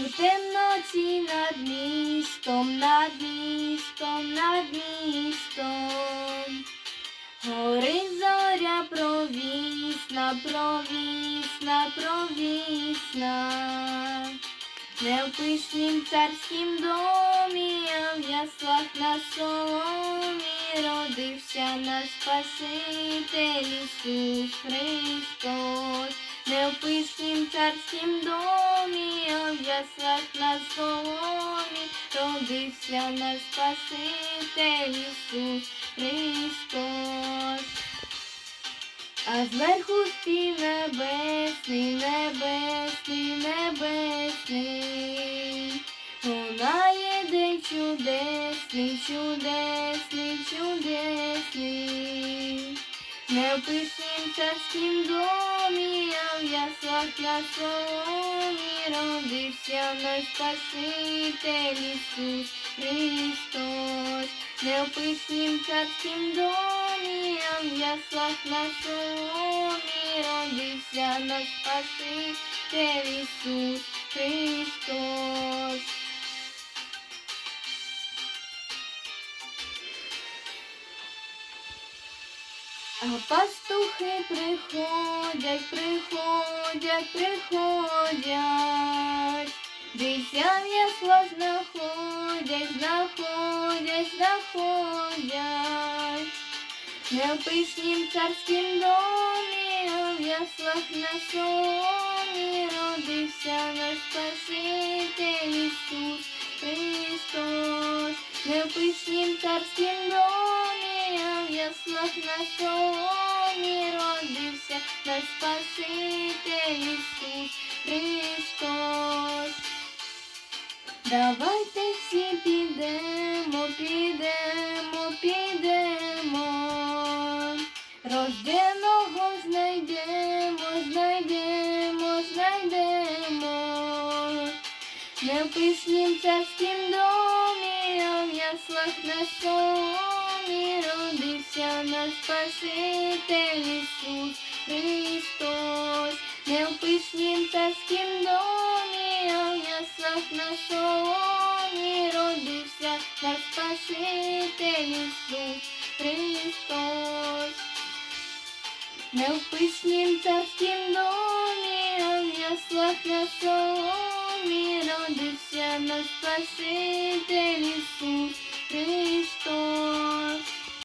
У темноті над містом, над містом, над містом. Горить зоря провісна, провісна, провісна. Не в пишнім царськім домі, а в яслах на соломі родився наш Спаситель Ісус Христос. Не в царськім домі, яслах на соломі родився наш Спаситель Ісус Христос. А зверху спів небесний, небесний, небесний, лунає день чудесний, чудесний, чудесний. Не в пишнім царськім домі, а в яслах на соломі родився наш Спаситель Ісус Христос. Не в пишнім царськім домі, а в яслах на соломі родився наш Спаситель Ісус Христос. Пастухи приходять, приходять, приходять, дитя ясла знаходять, знаходять, знаходять. Не в пишнім царськім домі, а в яслах на соломі родився наш Спаситель Ісус Христос. Не в пишнім царськім яслах на соломі родився наш Спаситель Ісус Христос. Давайте всі підемо, підемо, підемо. Рожденого знайдемо, знайдемо, знайдемо. Не пишнім царськім домі, а в яслах на соломі наш Спаситель Ісус Христос. Не в пишнім царськім домі, а в яслах на соломі родився наш Спаситель Ісус Христос. Не в пишнім царськім домі, а в яслах на соломі родився наш Спаситель